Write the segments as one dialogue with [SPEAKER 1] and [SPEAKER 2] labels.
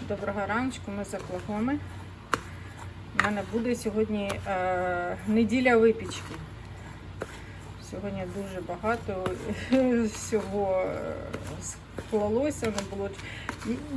[SPEAKER 1] Доброго раночку, ми за Клахоми. У мене буде сьогодні е, неділя випічки. Сьогодні дуже багато всього е, склалося, не було.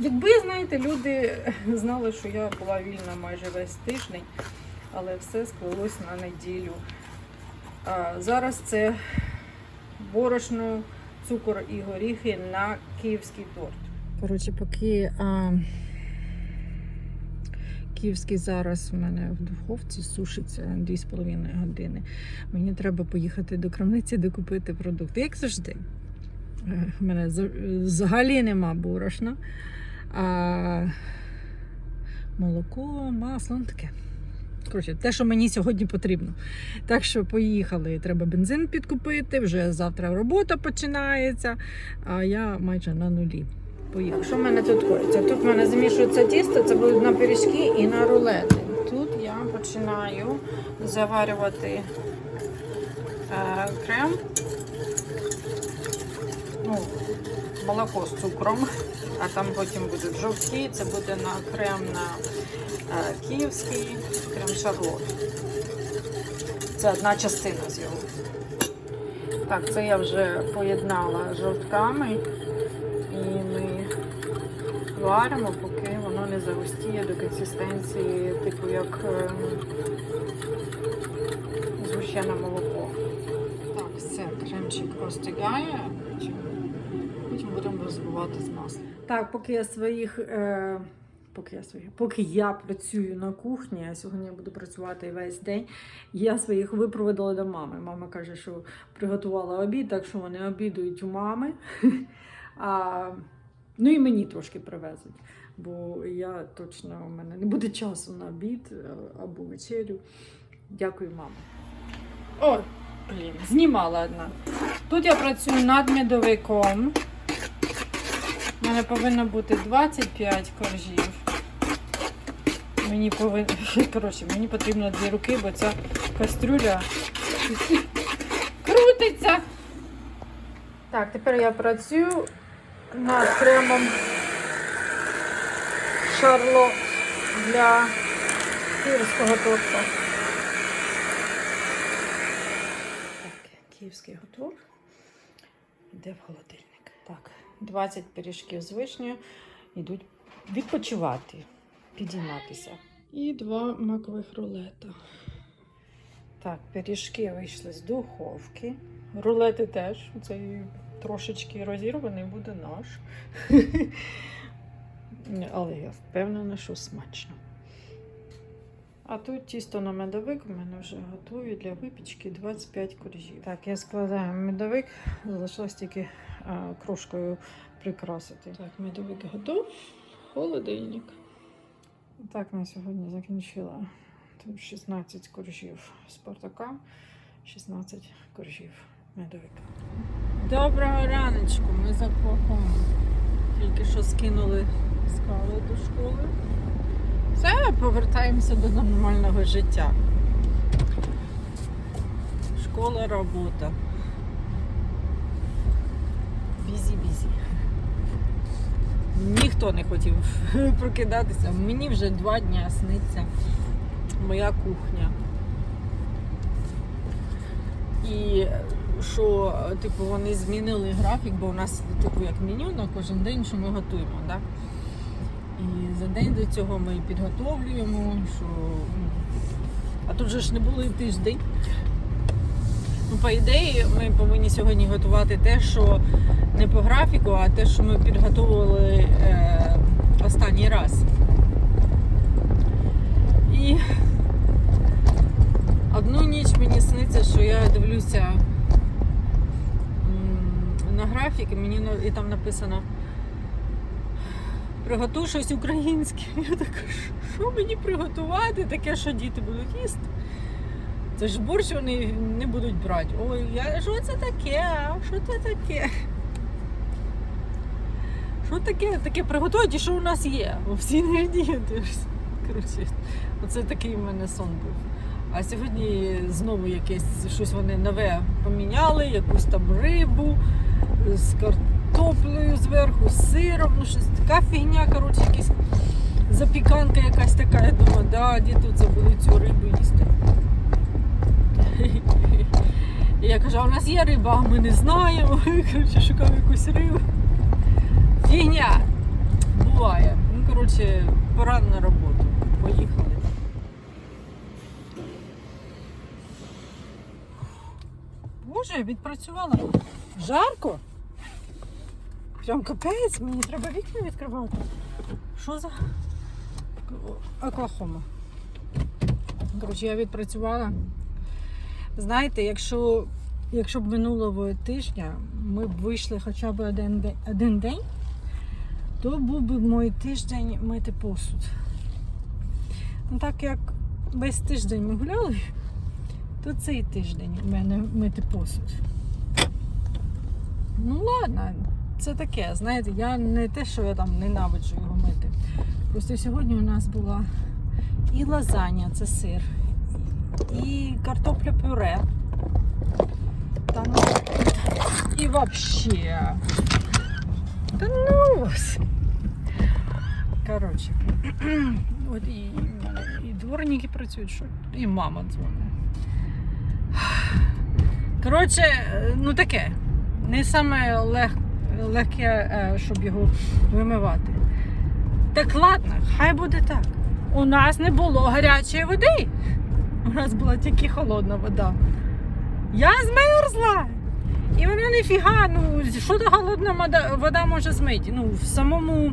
[SPEAKER 1] Якби, знаєте, люди знали, що я була вільна майже весь тиждень, але все склалось на неділю. А зараз це борошно, цукор і горіхи на київський торт. Коротше, поки а, київський зараз у мене в духовці сушиться 2,5 години. Мені треба поїхати до крамниці докупити продукти. Як завжди. Е, У мене взагалі нема борошна. А, молоко, масло, ну таке. Коротше, те, що мені сьогодні потрібно. Так що поїхали. Треба бензин підкупити, вже завтра робота починається, а я майже на нулі. Поїхали. Що в мене тут коїться? Тут в мене замішується тісто, це будуть на пиріжки і на рулети. Тут я починаю заварювати е, крем. Ну, молоко з цукром, а там потім будуть жовтки, це буде на крем на е, київський, крем шарлот. Це одна частина з його. Так, це я вже поєднала жовтками варимо, поки воно не загустіє до консистенції, типу як ем, згущене молоко. Так, все, кремчик остигає. Потім будемо розбивати з маслом. Так, поки я своїх. Е... Поки я своїх, поки я працюю на кухні, а сьогодні я буду працювати весь день. Я своїх випроводила до мами. Мама каже, що приготувала обід, так що вони обідують у мами. А, ну і мені трошки привезуть, бо я точно у мене не буде часу на обід е, або вечерю. Дякую, мама. О, блін, знімала одна. Тут я працюю над медовиком. У мене повинно бути 25 коржів. Мені повинно, коротше, мені потрібно дві руки, бо ця кастрюля крутиться. Так, тепер я працюю над кремом Шарло для київського торта. Так, київський готов. Йде в холодильник. Так, 20 пиріжків з вишнею йдуть відпочивати, підійматися. І два макових рулета. Так, пиріжки вийшли з духовки. Рулети теж. Цей трошечки розірваний буде наш. Але я впевнена, що смачно. А тут тісто на медовик у мене вже готові для випічки 25 коржів. Так, я складаю медовик, залишилось тільки а, крошкою прикрасити. Так, медовик готов. Холодильник. Так, на сьогодні закінчила Тут 16 коржів Спартака, 16 коржів медовика. Доброго раночку, ми за Клохом. Тільки що скинули скали до школи. Все, повертаємося до нормального життя. Школа, робота. Бізі-бізі. Ніхто не хотів прокидатися. Мені вже два дні сниться моя кухня. І що, типу, вони змінили графік, бо у нас типу як меню на кожен день, що ми готуємо, так? І за день до цього ми підготовлюємо, що. ну, А тут же ж не було і тиждень. Ну, по ідеї, ми повинні сьогодні готувати те, що не по графіку, а те, що ми підготовили е, останній раз. І одну ніч мені сниться, що я дивлюся на графік, і мені і там написано приготуй щось українське. Я така, «Що- мені приготувати? Таке, що діти будуть їсти. Це ж борщ вони не будуть брати. Ой, я, що це таке? Що це таке? Що таке? Таке приготують і що у нас є? Всі інгредієнти. Коротше, оце такий в мене сон був. А сьогодні знову якесь щось вони нове поміняли, якусь там рибу з картоплею зверху, з сиром, ну щось така фігня, коротше, якісь запіканка якась така, я думаю, да, де тут забули цю рибу їсти. Я кажу, а у нас є риба, а ми не знаємо. Коротше, шукав якусь рибу. Фігня. Буває. Ну, коротше, пора на роботу. Поїхали. Боже, відпрацювала. Жарко. Прям капець, мені треба вікна відкривати. Що за Оклахома? Коротше, я відпрацювала. Знаєте, якщо, якщо б минулого тижня ми б вийшли хоча б один день, один день, то був би мій тиждень мити посуд. Ну так як весь тиждень ми гуляли, то цей тиждень у мене мити посуд. Ну ладно, це таке, знаєте, я не те, що я там ненавиджу його мити. Просто сьогодні у нас була і лазанья, це сир, і картопля пюре. Та ну, і вообще. Та ну ось. Коротше. От і, і дворники працюють, що і мама дзвонить. Коротше, ну таке. Не саме лег, легке, е, щоб його вимивати. Так ладно, хай буде так. У нас не було гарячої води. У нас була тільки холодна вода. Я змерзла. І вона ніфіга, ну що та холодна вода може змити. Ну, в самому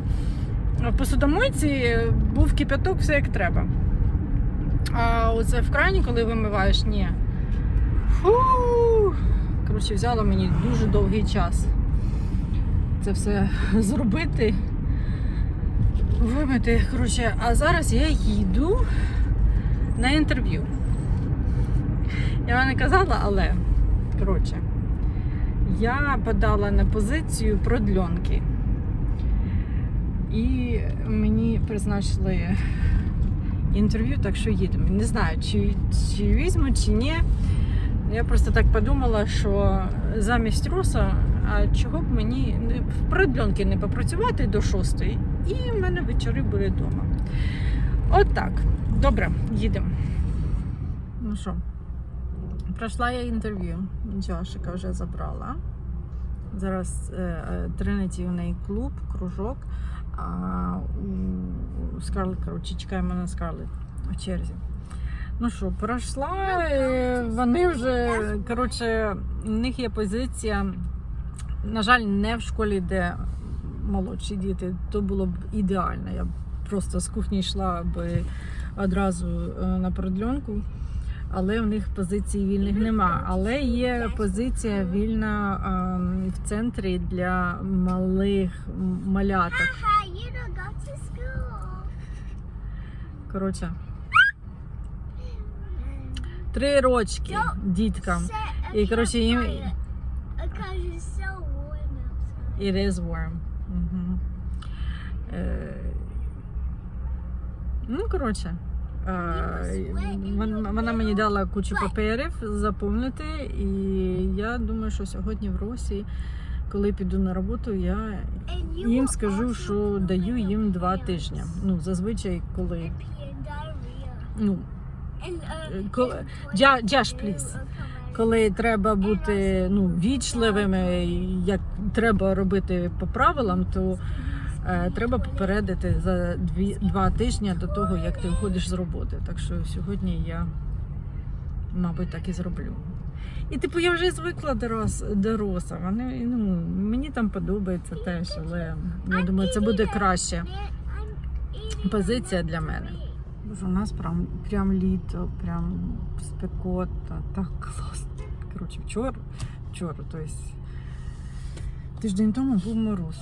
[SPEAKER 1] посудомойці був кипяток, все як треба. А оце в крані, коли вимиваєш, ні. Коротше, взяло мені дуже довгий час це все зробити. Вимити. Коротше, а зараз я їду на інтерв'ю. Я вам не казала, але коротше, я подала на позицію продльонки. І мені призначили інтерв'ю, так що їдемо. Не знаю, чи, чи візьму, чи ні. Я просто так подумала, що замість руса, а чого б мені в продльонки не попрацювати до шостої, і в мене вечори були вдома. От так. Добре, їдемо. Ну що, пройшла я інтерв'ю. Джошика вже забрала. Зараз Тринеті у неї клуб, кружок. А у Скарлет, коротше, чекаємо на Скарлет в черзі. Ну що, пройшла, е, вони вже, коротше, у них є позиція. На жаль, не в школі, де молодші діти, то було б ідеально. Я б просто з кухні йшла би одразу е, на продльонку. Але в них позицій вільних нема. Але є позиція вільна ем, в центрі для малих маляток. Коротше, три рочки діткам.
[SPEAKER 2] Sit
[SPEAKER 1] І, коротше, їм-
[SPEAKER 2] outside.
[SPEAKER 1] It is warm. Угу. Е, ну, коротше. Е, вон- вона мені дала кучу паперів заповнити, і я думаю, що сьогодні в Росі, коли піду на роботу, я їм скажу, що даю їм два тижні. Ну, зазвичай, коли. Ну, Джаш,
[SPEAKER 2] out.
[SPEAKER 1] коли треба бути ну, вічливими, як треба робити по правилам, то е, треба попередити за дві, два тижні до того, як ти виходиш з роботи. Так що сьогодні я, мабуть, так і зроблю. І типу я вже звикла до рос, до роса. Вони, ну, мені там подобається теж, але я думаю, це буде
[SPEAKER 2] eating
[SPEAKER 1] Позиція для мене. Боже, у нас прям, прям літо, прям спекотно, так класно. Коротше, вчора, вчора, тобто тиждень тому був мороз,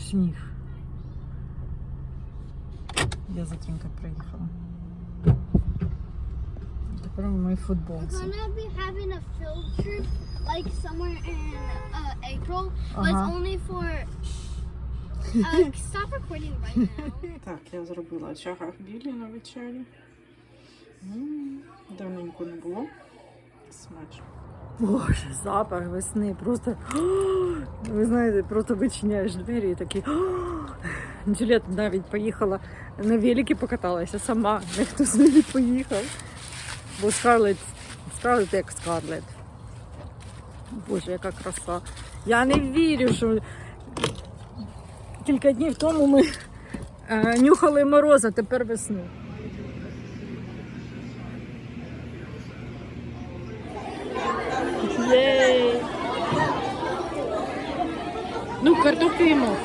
[SPEAKER 1] сніг. Я за Трінка приїхала. Тепер ми в
[SPEAKER 2] We're
[SPEAKER 1] футболці.
[SPEAKER 2] gonna be having a field trip like somewhere in uh, April, but it's
[SPEAKER 1] Ага.
[SPEAKER 2] only for. Uh, stop recording right now.
[SPEAKER 1] Так, я зробила чага білі на вечері. М, Давненько не було. Смачно. Боже, запах весни. Просто ви знаєте, просто вичиняєш двері і такий Джуліет навіть поїхала на великі покаталася сама, ніхто з нею поїхав. Бо Скарлет, Скарлет як Скарлет. Боже, яка краса. Я не вірю, що кілька днів тому ми е, нюхали мороз, а тепер весну. Єй! Ну, картоплю їмо.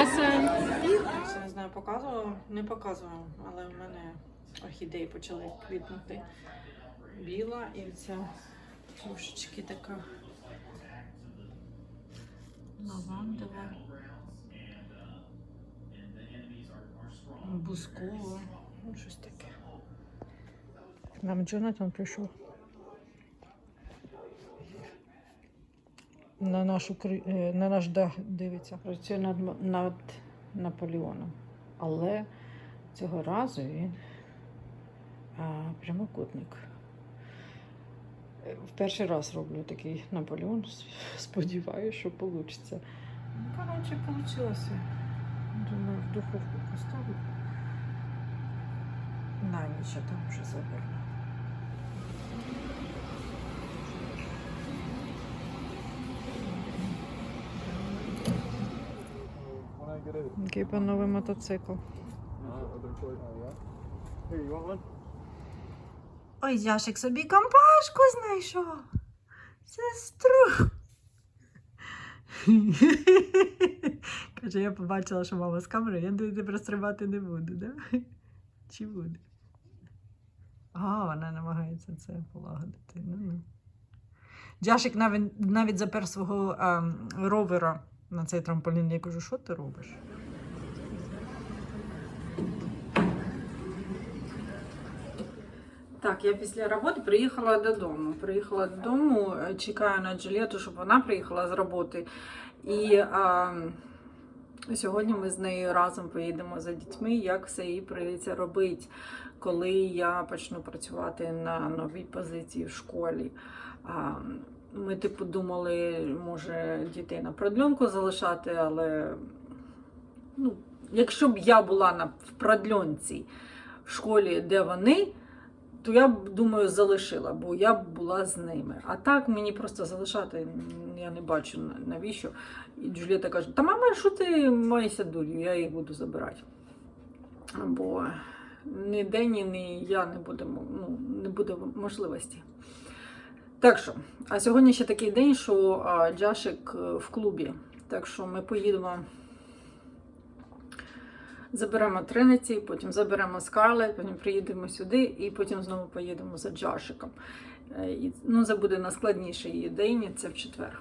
[SPEAKER 1] Аса. Не знаю, показувала, не показувала, але в мене орхідеї почали квітнути. Біла і ця трошечки така лавандова. Бускова. Ну, щось таке. Нам Джонатан прийшов. На, нашу, е, на наш дах дивиться. Працює над, над Наполеоном. Але цього разу він а, прямокутник. В перший раз роблю такий Наполеон. Сподіваюся, що вийде. Ну, коротше, вийшло. Думаю, в духовку поставлю. На ніч, а там вже заверну.
[SPEAKER 3] When I get it,
[SPEAKER 1] Який новий мотоцикл.
[SPEAKER 3] uh, quite, oh you want one?
[SPEAKER 1] Ой, Яшик собі компашку знайшов. Сестру. Каже, я побачила, що мама з камери, я туди пристрибати не буду, да? Чи буде? А, вона намагається це полагодити. Ну, ну. Джашик навіть, навіть запер свого ем, ровера на цей трамполін. Я кажу, що ти робиш? Так, я після роботи приїхала додому. Приїхала додому, е, чекаю на Джуліету, щоб вона приїхала з роботи. І а, сьогодні ми з нею разом поїдемо за дітьми, як все їй прийдеться робити, коли я почну працювати на новій позиції в школі. А, ми, типу, думали, може дітей на продльонку залишати, але ну, якщо б я була на в продльонці в школі, де вони то я думаю залишила, бо я була з ними. А так мені просто залишати я не бачу навіщо. І Джулієта каже: Та мама, що ти маєшся дурю, я їх буду забирати. Бо ні Дені, ні я не будемо, ну, не буде можливості. Так що, а сьогодні ще такий день, що а, Джашик е, в клубі. Так що ми поїдемо. Заберемо Триниці, потім заберемо Скарлет, потім приїдемо сюди і потім знову поїдемо за Джашиком. Е, Ну, це буде найскладніший її день, це в четвер.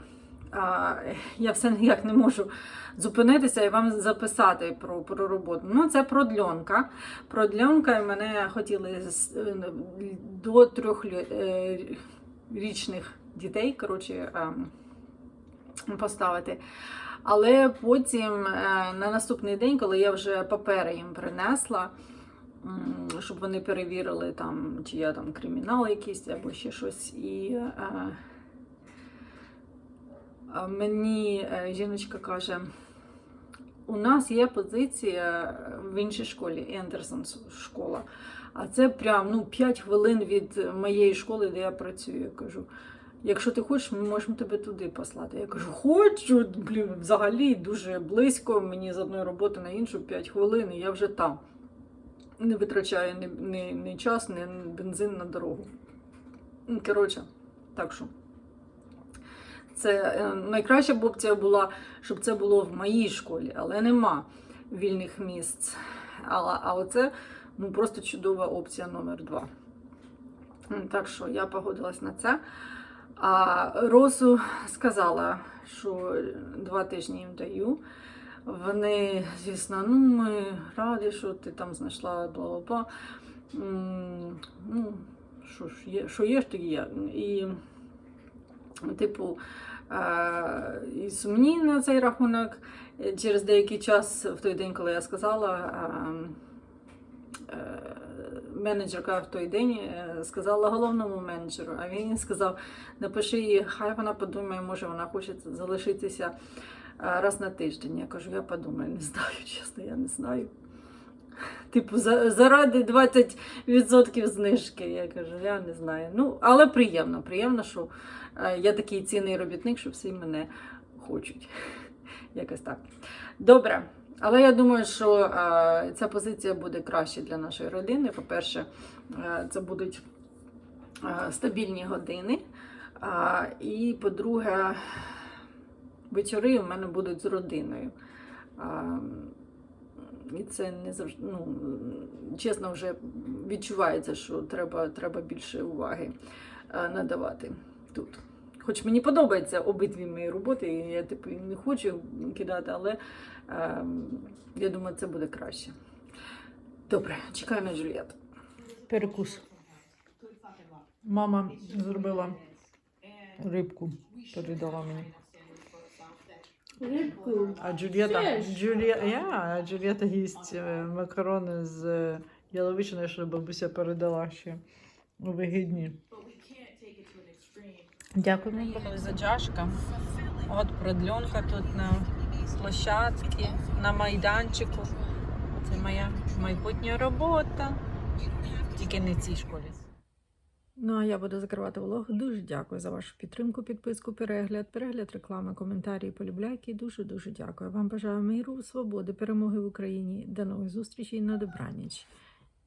[SPEAKER 1] А, я все ніяк не можу зупинитися і вам записати про, про роботу. Ну, це продльонка. Продльонка і мене хотіли е, до трьох е, річних дітей, коротше, ем, поставити. Але потім е, на наступний день, коли я вже папери їм принесла, щоб вони перевірили, там, чи я там кримінал якийсь або ще щось. І е, мені е, жіночка каже: у нас є позиція в іншій школі, Ендерсон школа. А це прям ну, 5 хвилин від моєї школи, де я працюю. Я кажу, якщо ти хочеш, ми можемо тебе туди послати. Я кажу, хочу, блін, взагалі дуже близько, мені з одної роботи на іншу 5 хвилин, і я вже там. Не витрачаю ні, ні, ні час, ні бензин на дорогу. Ну, Коротше, так що. Це е, найкраща б опція була, щоб це було в моїй школі, але нема вільних місць. А, а оце ну, просто чудова опція номер два. Так що я погодилась на це. А Росу сказала, що два тижні їм даю. Вони, звісно, ну ми раді, що ти там знайшла бла бла М, Ну, що ж є, що є, ж є. І, типу, е, і сумні на цей рахунок. Через деякий час, в той день, коли я сказала, е, е, менеджерка в той день е, сказала головному менеджеру, а він сказав: напиши їй, хай вона подумає, може вона хоче залишитися раз на тиждень. Я кажу, я подумаю, не знаю, чесно, я не знаю. Типу, заради 20% знижки. Я кажу, я не знаю. Ну, але приємно, приємно, що е, я такий цінний робітник, що всі мене хочуть. Якось так. Добре. Але я думаю, що е, ця позиція буде краще для нашої родини. По-перше, е, це будуть е, стабільні години. І по-друге, вечори у мене будуть з родиною. І це не завжди, ну, чесно, вже відчувається, що треба, треба більше уваги надавати тут. Хоч мені подобаються обидві мої роботи, і я типу, не хочу кидати, але е, я думаю, це буде краще. Добре, чекаю на Джульєту. Перекус. Мама зробила рибку, передала мені.
[SPEAKER 2] Рибку.
[SPEAKER 1] А Джульєта. Джульє... yeah, а Джульєта їсть е, макарони з е, яловичиною, що бабуся передала ще у вигідні. Дякую мені за чашка. От продльонка тут на площадці, на майданчику. Це моя майбутня робота. Тільки не в цій школі. Ну, а я буду закривати влог. Дуже дякую за вашу підтримку, підписку, перегляд, перегляд реклами, коментарі, полюбляйки. Дуже дуже дякую. Вам бажаю миру, свободи, перемоги в Україні. До нових зустрічей на добраніч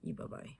[SPEAKER 1] і бабай.